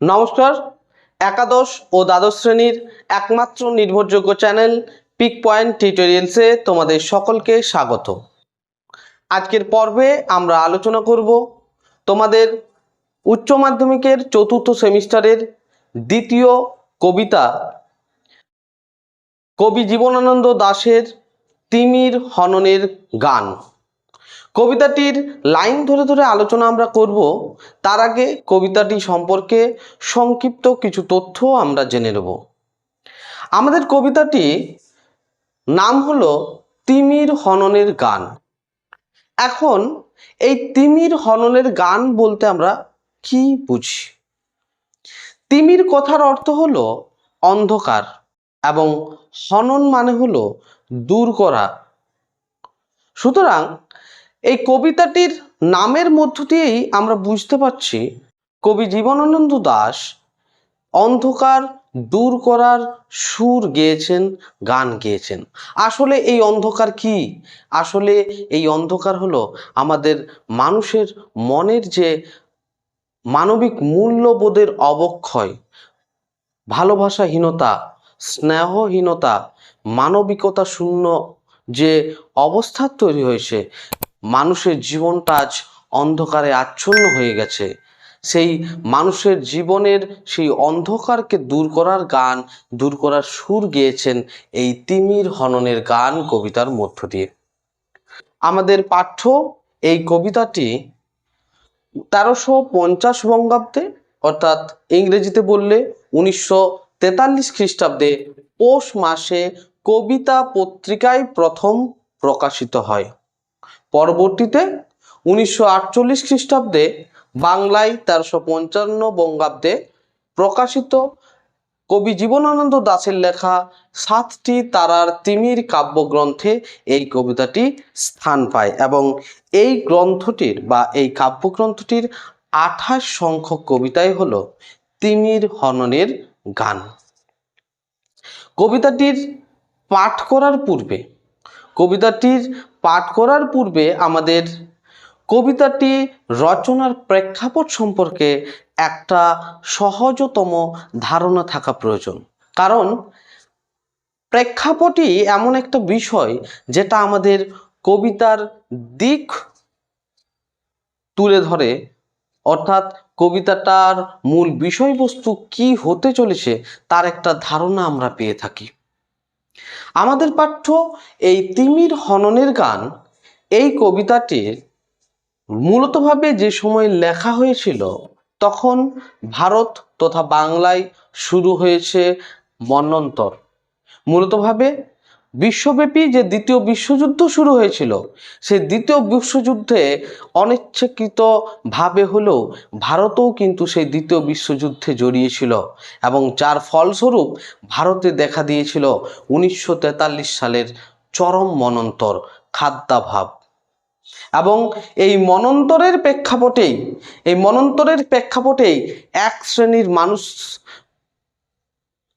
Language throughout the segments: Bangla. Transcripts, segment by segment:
নমস্কার, একাদশ ও দ্বাদশ শ্রেণির একমাত্র নির্ভরযোগ্য চ্যানেল পিক পয়েন্ট টিউটোরিয়ালসে তোমাদের সকলকে স্বাগত। আজকের পর্বে আমরা আলোচনা করব তোমাদের উচ্চ মাধ্যমিকের চতুর্থ সেমিস্টারের দ্বিতীয় কবিতা কবি জীবনানন্দ দাশের তিমির হননের গান। কবিতাটির লাইন ধরে ধরে আলোচনা আমরা করব। তার আগে কবিতাটি সম্পর্কে সংক্ষিপ্ত কিছু তথ্য আমরা জেনে নেব। আমাদের কবিতাটি নাম হলো তিমির হননের গান। এখন এই তিমির হননের গান বলতে আমরা কি বুঝি? তিমির কথার অর্থ হলো অন্ধকার এবং হনন মানে হলো দূর করা। সুতরাং এই কবিতাটির নামের মধ্য দিয়েই আমরা বুঝতে পারছি কবি জীবনানন্দ দাশ অন্ধকার দূর করার সুর গেয়েছেন, গান গেয়েছেন। আসলে এই অন্ধকার কি? আসলে এই অন্ধকার হলো আমাদের মানুষের মনের যে মানবিক মূল্যবোধের অবক্ষয়, ভালোবাসাহীনতা, স্নেহহীনতা, মানবিকতা শূন্য যে অবস্থা তৈরি হয়েছে মানুষের জীবনটা আজ অন্ধকারে আচ্ছন্ন হয়ে গেছে। সেই মানুষের জীবনের সেই অন্ধকারকে দূর করার গান, দূর করার সুর গেয়েছেন এই তিমির হননের গান কবিতার মধ্য দিয়ে। আমাদের পাঠ্য এই কবিতাটি তেরোশো পঞ্চাশ বঙ্গাব্দে, অর্থাৎ ইংরেজিতে বললে উনিশশো তেতাল্লিশ খ্রিস্টাব্দে পৌষ মাসে কবিতা পত্রিকায় প্রথম প্রকাশিত হয়। পরবর্তীতে উনিশশো আটচল্লিশ খ্রিস্টাব্দে বাংলায় তেরোশো পঞ্চান্ন বঙ্গাব্দে প্রকাশিত কবি জীবনানন্দ দাসের লেখা সাতটি তারার তিমির কাব্যগ্রন্থে এই কবিতাটি স্থান পায় এবং এই গ্রন্থটির বা এই কাব্যগ্রন্থটির আঠাশ সংখ্যক কবিতাই হল তিমির হননের গান। কবিতাটির পাঠ করার পূর্বে কবিতাটির পাঠ করার পূর্বে আমাদের কবিতাটি রচনার প্রেক্ষাপট সম্পর্কে একটা সহজতম ধারণা থাকা প্রয়োজন। কারণ প্রেক্ষাপটই এমন একটা বিষয় যেটা আমাদের কবিতার দিক তুলে ধরে। অর্থাৎ কবিতাটার মূল বিষয়বস্তু কি হতে চলেছে, তার একটা ধারণা আমরা পেয়ে থাকি। আমাদের পাঠ্য এই তিমির হননের গান, এই কবিতাটির মূলতভাবে যে সময় লেখা হয়েছিল তখন ভারত তথা বাংলায় শুরু হয়েছে মন্বন্তর মূলতভাবে বিশ্বব্যাপী যে দ্বিতীয় বিশ্বযুদ্ধ শুরু হয়েছিল, সেই দ্বিতীয় বিশ্বযুদ্ধে অনিচ্ছাকৃত ভাবে হলেও ভারতও কিন্তু সেই দ্বিতীয় বিশ্বযুদ্ধে জড়িয়েছিল এবং যার ফলস্বরূপ ভারতে দেখা দিয়েছিল উনিশশো তেতাল্লিশ সালের চরম মনন্তর, খাদ্যাভাব। এবং এই মনন্তরের প্রেক্ষাপটেই, এই মনন্তরের প্রেক্ষাপটেই এক শ্রেণির মানুষ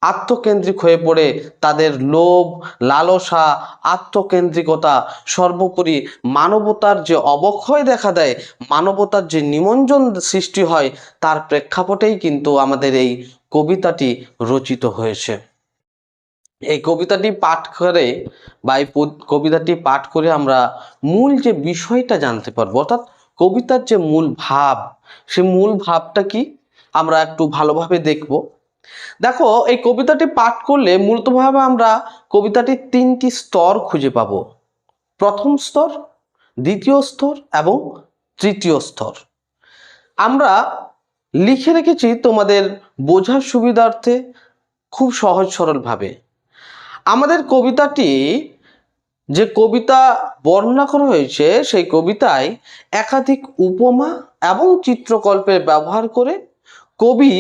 আত্মকেন্দ্রিক হয়ে পড়ে তাদের লোভ, লালসা, আত্মকেন্দ্রিকতা, সর্বোপরি মানবতার যে অবক্ষয় দেখা দেয়, মানবতার যে নিমঞ্জন সৃষ্টি হয়, তার প্রেক্ষাপটেই কিন্তু আমাদের এই কবিতাটি রচিত হয়েছে। এই কবিতাটি পাঠ করে বা এই কবিতাটি পাঠ করে আমরা মূল যে বিষয়টা জানতে পারব, অর্থাৎ কবিতার যে মূল ভাব, সে মূল ভাবটা কি? আমরা একটু ভালোভাবে দেখব। দেখো, এই কবিতাটি পাঠ করলে মূলতভাবে আমরা কবিতাটির তিনটি স্তর খুঁজে পাব। প্রথম স্তর, দ্বিতীয় স্তর এবং তৃতীয় স্তর। আমরা লিখে রেখেছি তোমাদের বোঝার সুবিধার্থে খুব সহজ সরলভাবে। আমাদের কবিতাটি যে কবিতা বর্ণনা করা হয়েছে, সেই কবিতায় একাধিক উপমা এবং চিত্রকল্পের ব্যবহার করে কবি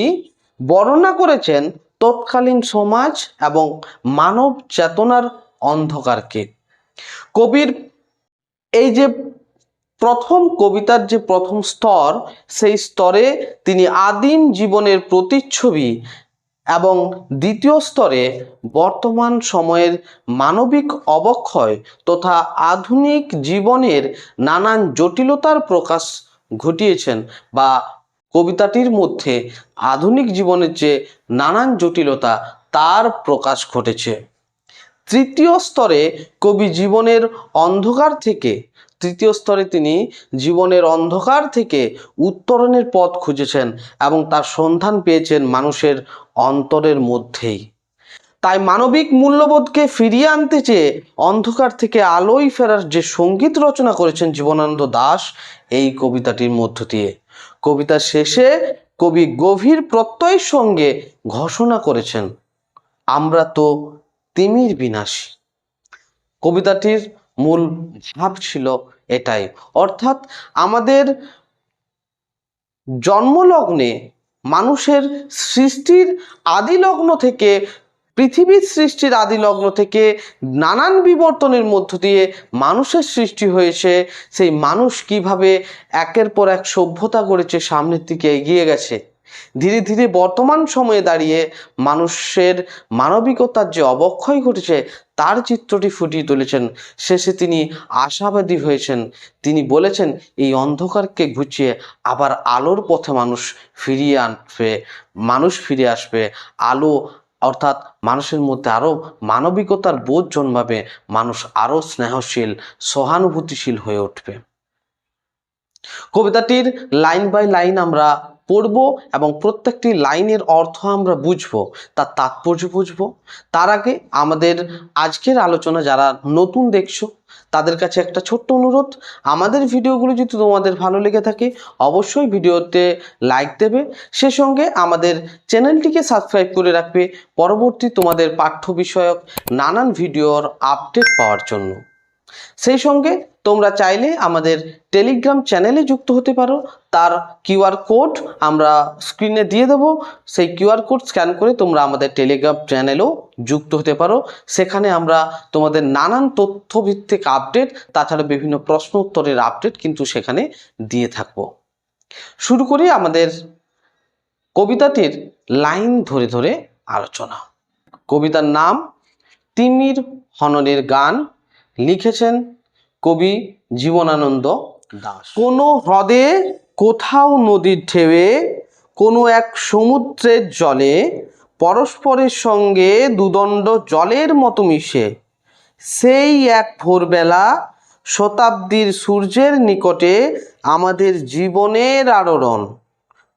বর্ণনা করেছেন তৎকালীন সমাজ এবং মানব চেতনার অন্ধকারকে। কবির এই যে প্রথম কবিতার যে প্রথম স্তর, সেই স্তরে তিনি আদিম জীবনের প্রতিচ্ছবি এবং দ্বিতীয় স্তরে বর্তমান সময়ের মানবিক অবক্ষয় তথা আধুনিক জীবনের নানান জটিলতার প্রকাশ ঘটিয়েছেন বা কবিতাটির মধ্যে আধুনিক জীবনের যে নানান জটিলতা, তার প্রকাশ ঘটেছে। তৃতীয় স্তরে কবি জীবনের অন্ধকার থেকে, তৃতীয় স্তরে তিনি জীবনের অন্ধকার থেকে উত্তরণের পথ খুঁজেছেন এবং তার সন্ধান পেয়েছেন মানুষের অন্তরের মধ্যেই। তাই মানবিক মূল্যবোধকে ফিরিয়ে আনতে চেয়ে অন্ধকার থেকে আলোয় ফেরার যে সংগীত রচনা করেছেন জীবনানন্দ দাস, এই কবিতাটির মধ্য দিয়ে। কবিতার শেষে কবি গভীর প্রত্যয়ের সঙ্গে ঘোষণা করেছেন, আমরা তো তিমির বিনাশী। কবিতাটির মূল ভাব ছিল এটাই, অর্থাৎ আমাদের জন্মলগ্নে মানুষের সৃষ্টির আদিলগ্ন থেকে পৃথিবীর সৃষ্টির আদিলগ্ন থেকে নানান বিবর্তনের মধ্য দিয়ে মানুষের সৃষ্টি হয়েছে, সেই মানুষ কীভাবে একের পর এক সভ্যতা করেছে সামনের দিকে এগিয়ে গেছে? ধীরে ধীরে বর্তমান সময়ে দাঁড়িয়ে মানুষের মানবিকতার যে অবক্ষয় ঘটেছে, তার চিত্রটি ফুটিয়ে তুলেছেন। শেষে তিনি আশাবাদী হয়েছেন। তিনি বলেছেন, এই অন্ধকারকে ঘুচিয়ে আবার আলোর পথে মানুষ ফিরিয়ে আনবে, মানুষ ফিরে আসবে। আলো অর্থাৎ মানুষের মধ্যে আরও মানবিকতার বোধ জন্মাবে, মানুষ আরও স্নেহশীল, সহানুভূতিশীল হয়ে উঠবে। কবিতাটির লাইন বাই লাইন আমরা পড়ব এবং প্রত্যেকটি লাইনের অর্থ আমরা বুঝব, তার তাৎপর্য বুঝব। তার আগে আমাদের আজকের আলোচনা যারা নতুন দেখছ তাদের কাছে একটা ছোট্ট অনুরোধ, আমাদের ভিডিওগুলো যদি তোমাদের ভালো লেগে থাকে, অবশ্যই ভিডিওতে লাইক দেবে। সে সঙ্গে আমাদের চ্যানেলটিকে সাবস্ক্রাইব করে রাখবে। পরবর্তী তোমাদের পাঠ্য বিষয়ক নানান ভিডিওর আপডেট পাওয়ার জন্য। সেই সঙ্গে তোমরা চাইলে আমাদের টেলিগ্রাম চ্যানেলে যুক্ত হতে পারো। তার কিউআর কোড আমরা স্ক্রিনে দিয়ে দেবো। সেই কিউআর কোড স্ক্যান করে তোমরা আমাদের টেলিগ্রাম চ্যানেলেও যুক্ত হতে পারো। সেখানে আমরা তোমাদের নানান তথ্যভিত্তিক আপডেট তাছাড়া বিভিন্ন প্রশ্ন উত্তরের আপডেট কিন্তু সেখানে দিয়ে থাকব। শুরু করি আমাদের কবিতাটির লাইন ধরে ধরে আলোচনা। কবিতার নাম, তিমির হননের গান। লিখেছেন কবি জীবনানন্দ দাস। কোনো হ্রদে কোথাও নদীর ঢেউয়ে, কোনো এক সমুদ্রের জলে, পরস্পরের সঙ্গে দুদণ্ড জলের মতো মিশে। সেই এক ভোরবেলা শতাব্দীর সূর্যের নিকটে আমাদের জীবনের আলোড়ন,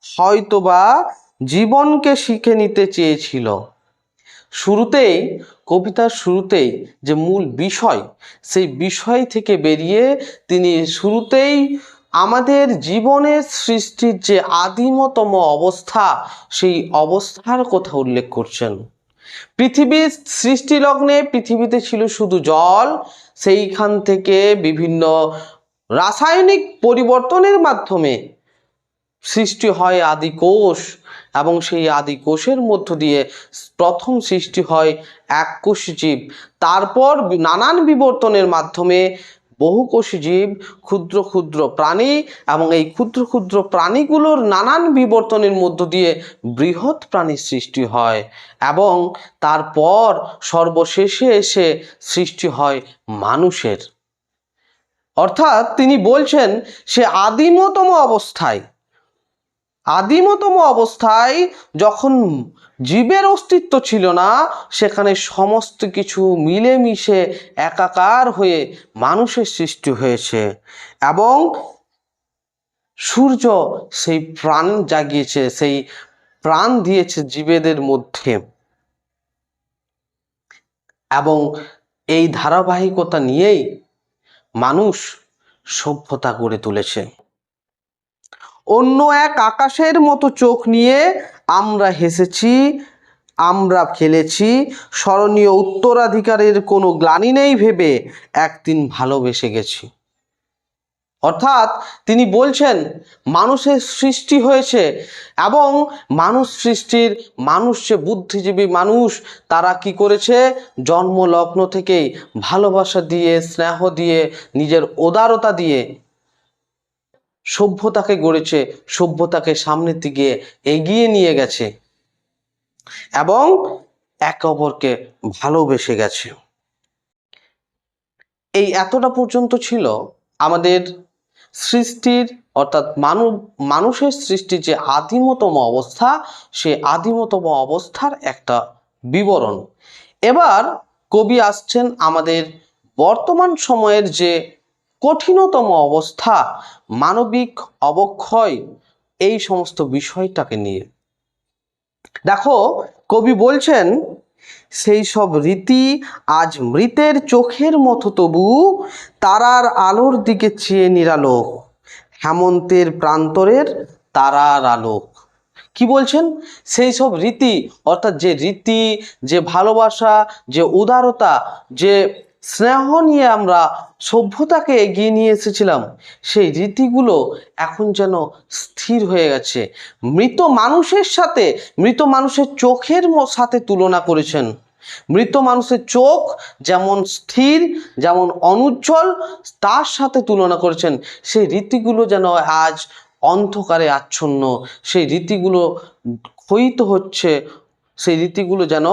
হয়তোবা জীবনকে শিখে নিতে চেয়েছিল। শুরুতেই কবিতার শুরুতেই যে মূল বিষয়, সেই বিষয় থেকে বেরিয়ে তিনি শুরুতেই আমাদের জীবনের সৃষ্টির যে আদিমতম অবস্থা, সেই অবস্থার কথা উল্লেখ করছেন। পৃথিবীর সৃষ্টিলগ্নে পৃথিবীতে ছিল শুধু জল, সেইখান থেকে বিভিন্ন রাসায়নিক পরিবর্তনের মাধ্যমে সৃষ্টি হয় আদি কোষ এবং সেই আদি কোষের মধ্য দিয়ে প্রথম সৃষ্টি হয় এককোষী জীব তারপর নানান বিবর্তনের মাধ্যমে বহুকোষী জীব ক্ষুদ্র ক্ষুদ্র প্রাণী এবং এই ক্ষুদ্র ক্ষুদ্র প্রাণীগুলোর নানান বিবর্তনের মধ্য দিয়ে বৃহৎ প্রাণীর সৃষ্টি হয় এবং তারপর সর্বশেষে এসে সৃষ্টি হয় মানুষের। অর্থাৎ তিনি বলছেন, সে আদিমতম অবস্থায় আদিমতম অবস্থায় যখন জীবের অস্তিত্ব ছিল না, সেখানে সমস্ত কিছু মিলেমিশে একাকার হয়ে মানুষের সৃষ্টি হয়েছে এবং সূর্য সেই প্রাণ জাগিয়েছে, সেই প্রাণ দিয়েছে জীবেদের মধ্যে। এবং এই ধারাবাহিকতা নিয়েই মানুষ সভ্যতা গড়ে তুলেছে। অন্য এক আকাশের মতো চোখ নিয়ে আমরা হেসেছি, আমরা খেলেছি। স্মরণীয় উত্তরাধিকারের কোনো গ্লানি নেই ভেবে একদিন ভালোবেসে গেছি। অর্থাৎ তিনি বলছেন, মানুষের সৃষ্টি হয়েছে এবং মানুষ সৃষ্টির মানুষ যে বুদ্ধিজীবী মানুষ, তারা কি করেছে? জন্মলগ্ন থেকেই ভালোবাসা দিয়ে, স্নেহ দিয়ে, নিজের উদারতা দিয়ে সভ্যতাকে গড়েছে, সভ্যতাকে সামনের দিকে এগিয়ে নিয়ে গেছে এবং একে অপরকে ভালোবেসে গেছে। এই এতটা পর্যন্ত ছিল আমাদের সৃষ্টির, অর্থাৎ মানব মানুষের সৃষ্টির যে আদিমতম অবস্থা, সে আদিমতম অবস্থার একটা বিবরণ। এবার কবি আসছেন আমাদের বর্তমান সময়ের যে কঠিনতম অবস্থা, মানবিক অবক্ষয়, এই সমস্ত বিষয়টাকে নিয়ে। দেখো, কবি বলছেন, সেই সব রীতি আজ মৃতের চোখের মতো তবু তারার আলোর দিকে চেয়ে নিরালোক। হেমন্তের প্রান্তরের তারার আলোক। কি বলছেন? সেই সব রীতি, অর্থাৎ যে রীতি, যে ভালোবাসা, যে উদারতা, যে স্নেহ নিয়ে আমরা সভ্যতাকে এগিয়ে নিয়ে এসেছিলাম। সেই রীতিগুলো এখন যেন স্থির হয়ে গেছে। মৃত মানুষের সাথে মৃত মানুষের চোখের সাথে তুলনা করেছেন। মৃত মানুষের চোখ যেমন স্থির, যেমন অনুজ্জ্বল, তার সাথে তুলনা করেছেন। সেই রীতিগুলো যেন আজ অন্ধকারে আচ্ছন্ন। সেই রীতিগুলো ক্ষয়িত হচ্ছে। সেই রীতিগুলো যেন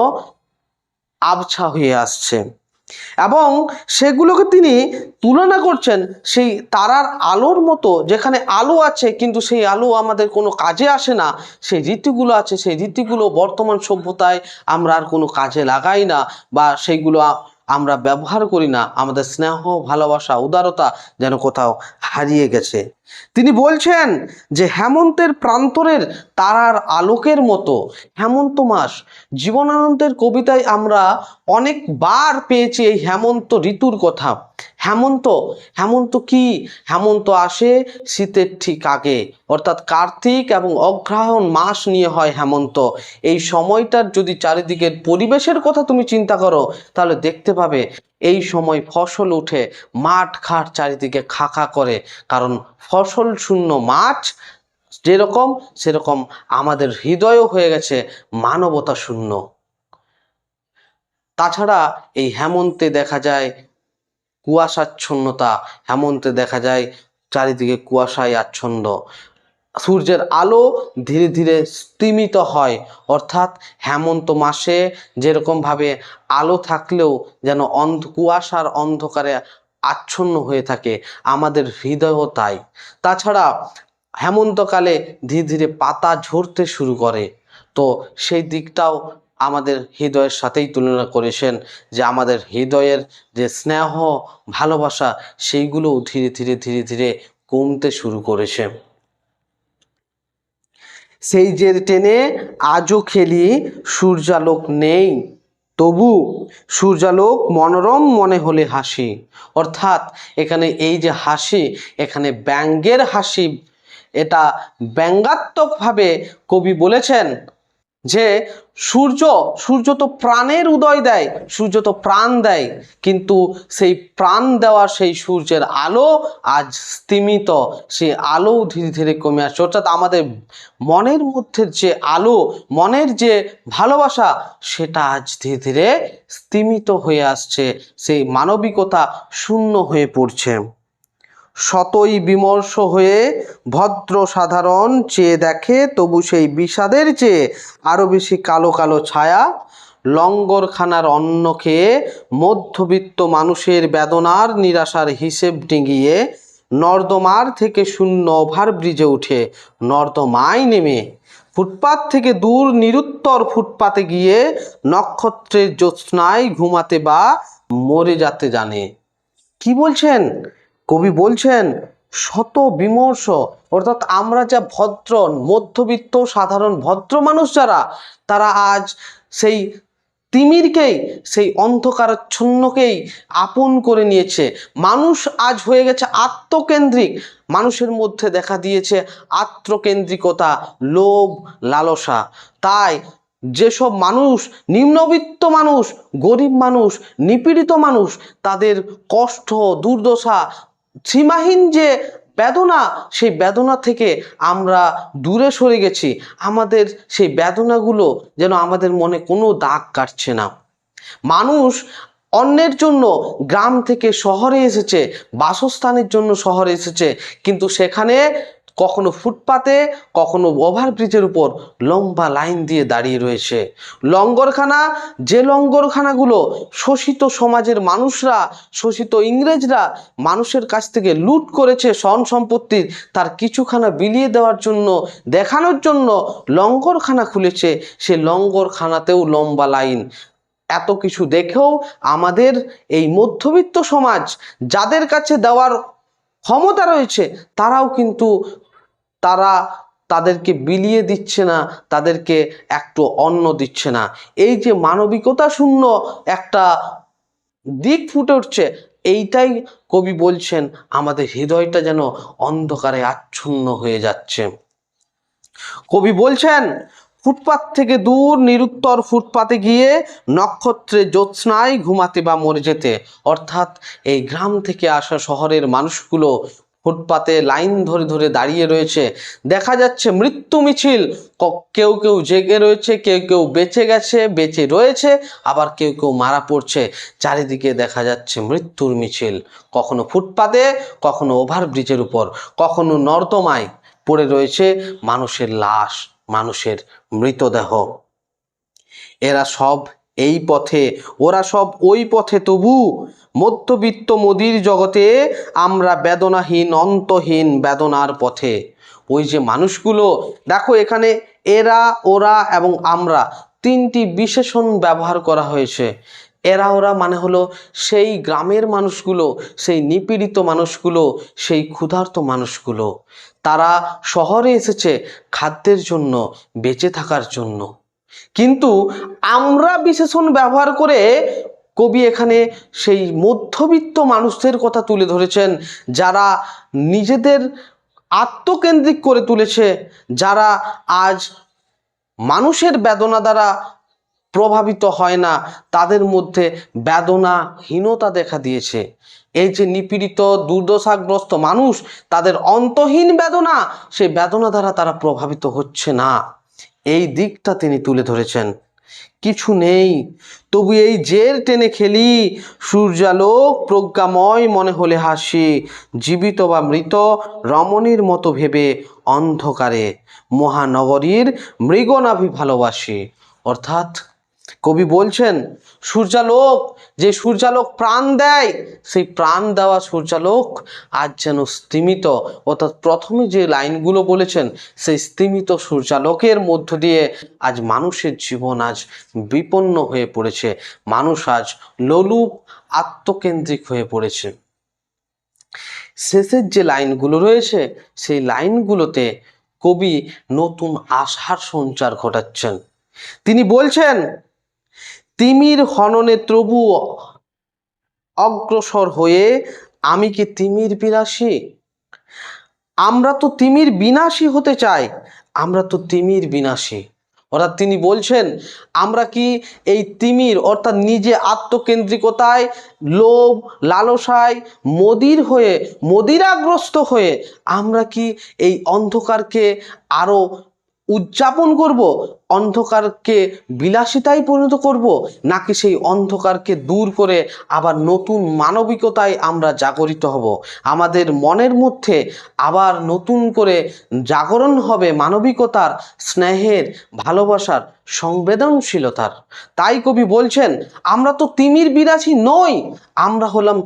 আবছা হয়ে আসছে। এবং সেগুলোকে তিনি তুলনা করছেন সেই তারার আলোর মতো, যেখানে আলো আছে কিন্তু সেই আলো আমাদের কোনো কাজে আসে না। সেই রীতিগুলো আছে, সেই রীতিগুলো বর্তমান সভ্যতায় আমরা আর কোনো কাজে লাগাই না বা সেইগুলো আমরা ব্যবহার করি না। আমাদের স্নেহ, ভালোবাসা, উদারতা যেন কোথাও হারিয়ে গেছে। তিনি বলছেন যে হেমন্তের প্রান্তরের তারার আলোকের মতো হেমন্ত মাস জীবনানন্দের কবিতায় আমরা অনেকবার পেয়েছি এই হেমন্ত ঋতুর কথা। হেমন্ত হেমন্ত কি? হেমন্ত আসে শীতের ঠিক আগে। অর্থাৎ কার্তিক এবং অগ্রহায়ণ মাস নিয়ে হয় হেমন্ত। এই সময়টার যদি চারিদিকের পরিবেশের কথা তুমি চিন্তা করো, তাহলে দেখতে পাবে এই সময় ফসল উঠে মাঠ ঘাট চারিদিকে খাখা করে। কারণ ফসল শূন্য মাঠ যেরকম সেরকম আমাদের হৃদয়ও হয়ে গেছে মানবতা শূন্য। তাছাড়া এই হেমন্তে দেখা যায় কুয়াশাচ্ছন্নতা, হেমন্তে দেখা যায় চারিদিকে কুয়াশায় আচ্ছন্ন। সূর্যের আলো ধীরে ধীরে স্তিমিত হয়। অর্থাৎ হেমন্ত মাসে যেরকমভাবে আলো থাকলেও যেন অন্ধ কুয়াশার অন্ধকারে আচ্ছন্ন হয়ে থাকে, আমাদের হৃদয়ও তাই। তাছাড়া হেমন্তকালে ধীরে ধীরে পাতা ঝরতে শুরু করে। তো সেই দিকটাও আমাদের হৃদয়ের সাথেই তুলনা করেছেন যে আমাদের হৃদয়ের যে স্নেহ, ভালোবাসা, সেইগুলোও ধীরে ধীরে ধীরে ধীরে কমতে শুরু করেছে। সেই জের টেনে আজও খেলি সূর্যালোক নেই। তবু সূর্যালোক মনোরম মনে হলে হাসি। অর্থাৎ এখানে এই যে হাসি, এখানে ব্যঙ্গের হাসি, এটা ব্যঙ্গাত্মকভাবে কবি বলেছেন যে সূর্য সূর্য তো প্রাণের উদয় দেয়, সূর্য তো প্রাণ দেয়, কিন্তু সেই প্রাণ দেওয়া সেই সূর্যের আলো আজ স্তিমিত সেই আলো ধীরে ধীরে কমে আসছে। অর্থাৎ আমাদের মনের মধ্যে যে আলো, মনের যে ভালোবাসা, সেটা আজ ধীরে ধীরে স্তিমিত হয়ে আসছে, সেই মানবিকতা শূন্য হয়ে পড়ছে। শতই বিমর্ষ হয়ে ভদ্র সাধারণ চেয়ে দেখে, তবু সেই বিষাদের চেয়ে আরও বেশি কালো কালো ছায়া। লঙ্গরখানার অন্ন খেয়ে মধ্যবিত্ত মানুষের বেদনার নিরাশার হিসেব ডিঙিয়ে নর্দমার থেকে শূন্য ওভারব্রিজে উঠে নর্দমায় নেমে। ফুটপাত থেকে দূর নিরুত্তর ফুটপাতে গিয়ে নক্ষত্রের জ্যোৎস্নায় ঘুমাতে বা মরে যেতে জানে। কি বলছেন? কবি বলছেন, শত বিমর্ষ, অর্থাৎ আমরা যা ভদ্র, মধ্যবিত্ত, সাধারণ, ভদ্র মানুষ যারা, তারা আজ সেই তিমিরকেই, সেই অন্ধকারাচ্ছন্নকেই আপন করে নিয়েছে। মানুষ আজ হয়ে গেছে আত্মকেন্দ্রিক। মানুষের মধ্যে দেখা দিয়েছে আত্মকেন্দ্রিকতা, লোভ, লালসা। তাই যেসব মানুষ, নিম্নবিত্ত মানুষ, গরিব মানুষ, নিপীড়িত মানুষ, তাদের কষ্ট, দুর্দশা সীমাহীন যে বেদনা, সেই বেদনা থেকে আমরা দূরে সরে গেছি। আমাদের সেই বেদনাগুলো যেন আমাদের মনে কোনো দাগ কাটছে না। মানুষ অন্যের জন্য গ্রাম থেকে শহরে এসেছে, বাসস্থানের জন্য শহরে এসেছে, কিন্তু সেখানে কখনো ফুটপাতে, কখনো ওভারব্রিজের উপর লম্বা লাইন দিয়ে দাঁড়িয়ে রয়েছে। লঙ্গরখানা, যে লঙ্গরখানাগুলো শোষিত সমাজের মানুষরা, শোষিত ইংরেজরা মানুষের কাছ থেকে লুট করেছে সন সম্পত্তির, তার কিছুখানা বিলিয়ে দেওয়ার জন্য, দেখানোর জন্য লঙ্গরখানা খুলেছে, সে লঙ্গরখানাতেও লম্বা লাইন এত কিছু দেখেও আমাদের এই মধ্যবিত্ত সমাজ, যাদের কাছে দেওয়ার ক্ষমতা রয়েছে, তারাও কিন্তু তারা তাদেরকে বিলিয়ে দিচ্ছে না, তাদেরকে একটু অন্ন দিচ্ছে না। এই যে মানবিকতা শূন্য একটা দিক ফুটে উঠছে, এইটাই কবি বলছেন, আমাদের হৃদয়টা যেন অন্ধকারে আচ্ছন্ন হয়ে যাচ্ছে। কবি বলছেন ফুটপাত থেকে দূর নিরুত্তর ফুটপাতে গিয়ে নক্ষত্রে জ্যোৎস্নায় ঘুমাতে বা মরে যেতে। অর্থাৎ এই গ্রাম থেকে আসা শহরের মানুষগুলো ফুটপাতে লাইন ধরে ধরে দাঁড়িয়ে রয়েছে। দেখা যাচ্ছে মৃত্যু মিছিল। কেউ কেউ জেগে রয়েছে, কেউ কেউ বেঁচে গেছে, বেঁচে রয়েছে, আবার কেউ কেউ মারা পড়ছে। চারিদিকে দেখা যাচ্ছে মৃত্যুর মিছিল। কখনো ফুটপাতে, কখনো ওভারব্রিজের উপর, কখনো নর্দমায় পড়ে রয়েছে মানুষের লাশ। মানুষের মৃতদেহ। এরা সব এই পথে, ওরা সব ওই পথে। তবু মধ্যবিত্ত মোদির জগতে আমরা বেদনাহীন, অন্তহীন বেদনার পথে। ওই যে মানুষগুলো, দেখো এখানে এরা, ওরা এবং আমরা তিনটি বিশেষণ ব্যবহার করা হয়েছে। এরা ওরা মানে হলো সেই গ্রামের মানুষগুলো, সেই নিপীড়িত মানুষগুলো, সেই ক্ষুধার্ত মানুষগুলো। তারা শহরে এসেছে খাদ্যের জন্য, বেঁচে থাকার জন্য। কিন্তু আমরা বিশেষণ ব্যবহার করে কবি এখানে সেই মধ্যবিত্ত মানুষদের কথা তুলে ধরেছেন, যারা নিজেদের আত্মকেন্দ্রিক করে তুলেছে, যারা আজ মানুষের বেদনা দ্বারা প্রভাবিত হয় না, তাদের মধ্যে বেদনাহীনতা দেখা দিয়েছে। এই যে নিপীড়িত, দুর্দশাগ্রস্ত মানুষ, তাদের অন্তহীন বেদনা সেই বেদনা দ্বারা তারা প্রভাবিত হচ্ছে না। এই দিকটা তিনি তুলে ধরেছেন। কিছু নেই, তবু এই জের টেনে খেলি, সূর্যালোক প্রজ্ঞাময় মনে হলে হাসি, জীবিত বা মৃত রমণীর মতো ভেবে অন্ধকারে মহানগরীর মৃগনাভি ভালোবাসি। অর্থাৎ কবি বলছেন, সূর্যালোক, যে সূর্যালোক প্রাণ দেয়, সেই প্রাণ দেওয়া সূর্যালোক আজ যেন স্তিমিত। অর্থাৎ প্রথমে যে লাইনগুলো বলেছেন, সেই স্তিমিত সূর্যালোকের মধ্য দিয়ে আজ মানুষের জীবন আজ বিপন্ন হয়ে পড়েছে। মানুষ আজ লোলুপ, আত্মকেন্দ্রিক হয়ে পড়েছে। শেষের যে লাইনগুলো রয়েছে, সেই লাইনগুলোতে কবি নতুন আশার সঞ্চার ঘটাচ্ছেন। তিনি বলছেন তিমির হননে তবু অগ্রসর হয়ে আমি কি তিমির বিনাশী? আমরা তো তিমির বিনাশী হতে চাই, আমরা তো তিমির বিনাশী। অর্থাৎ তিনি বলছেন, আমরা কি এই তিমির অর্থাৎ নিজে আত্মকেন্দ্রিকতায়, লোভ, লালসায়, মদির হয়ে, মদিরাগ্রস্ত হয়ে, আমরা কি এই অন্ধকারকে আরও উদযাপন করব, অন্ধকারকে বিলাসিতায় পরিণত করব, নাকি সেই অন্ধকারকে দূর করে আবার নতুন মানবিকতায় আমরা জাগরিত হব? আমাদের মনের মধ্যে আবার নতুন করে জাগরণ হবে মানবিকতার, স্নেহের, ভালোবাসার, সংবেদনশীলতার। তাই কবি বলছেন, আমরা তো তিমির বিরাশী নই, আমরা হলাম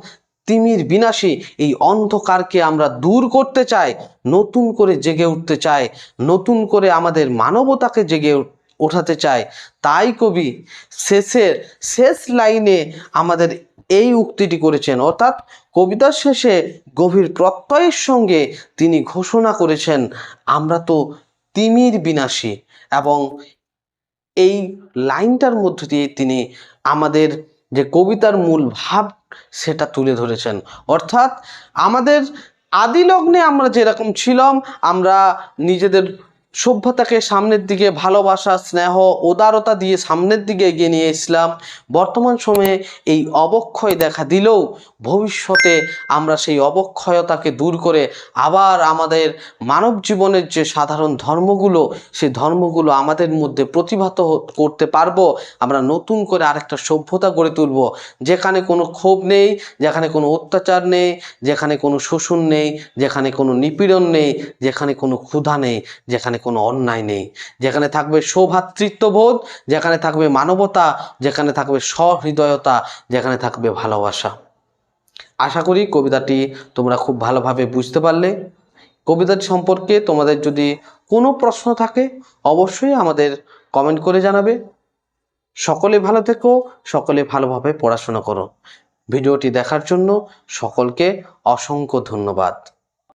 তিমির বিনাশী এই অন্ধকারকে আমরা দূর করতে চাই, নতুন করে জেগে উঠতে চাই, নতুন করে আমাদের মানবতাকে জেগে ওঠাতে চাই। তাই কবি শেষের শেষ লাইনে আমাদের এই উক্তিটি করেছেন। অর্থাৎ কবিতার শেষে গভীর প্রত্যয়ের সঙ্গে তিনি ঘোষণা করেছেন, আমরা তো তিমির বিনাশী। এবং এই লাইনটার মধ্য দিয়ে তিনি আমাদের যে কবিতার মূল ভাব সেটা তুলে ধরেছেন। অর্থাৎ আমাদের আদিলগ্নে আমরা যেরকম ছিলাম, আমরা নিজেদের সভ্যতাকে সামনের দিকে, ভালোবাসা, স্নেহ, উদারতা দিয়ে সামনের দিকে এগিয়ে নিয়ে ইসলাম বর্তমান সময়ে এই অবক্ষয় দেখা দিলেও ভবিষ্যতে আমরা সেই অবক্ষয়তাকে দূর করে আবার আমাদের মানব জীবনের যে সাধারণ ধর্মগুলো, সেই ধর্মগুলো আমাদের মধ্যে প্রতিভাত করতে পারব। আমরা নতুন করে আরেকটা সভ্যতা গড়ে তুলব, যেখানে কোনো ক্ষোভ নেই, যেখানে কোনো অত্যাচার নেই, যেখানে কোনো শোষণ নেই, যেখানে কোনো নিপীড়ন নেই, যেখানে কোনো ক্ষুধা নেই, যেখানে কোনো অন্যায় নেই। যেখানে থাকবে সৌভাতৃত্ববোধ যেখানে থাকবে মানবতা, যেখানে থাকবে সহৃদয়তা, যেখানে থাকবে ভালোবাসা। আশা করি কবিতাটি তোমরা খুব ভালোভাবে বুঝতে পারলে। কবিতাটি সম্পর্কে তোমাদের যদি কোনো প্রশ্ন থাকে, অবশ্যই আমাদের কমেন্ট করে জানাবে। সকলে ভালো থেকো, সকলে ভালোভাবে পড়াশোনা করো। ভিডিওটি দেখার জন্য সকলকে অসংখ্য ধন্যবাদ।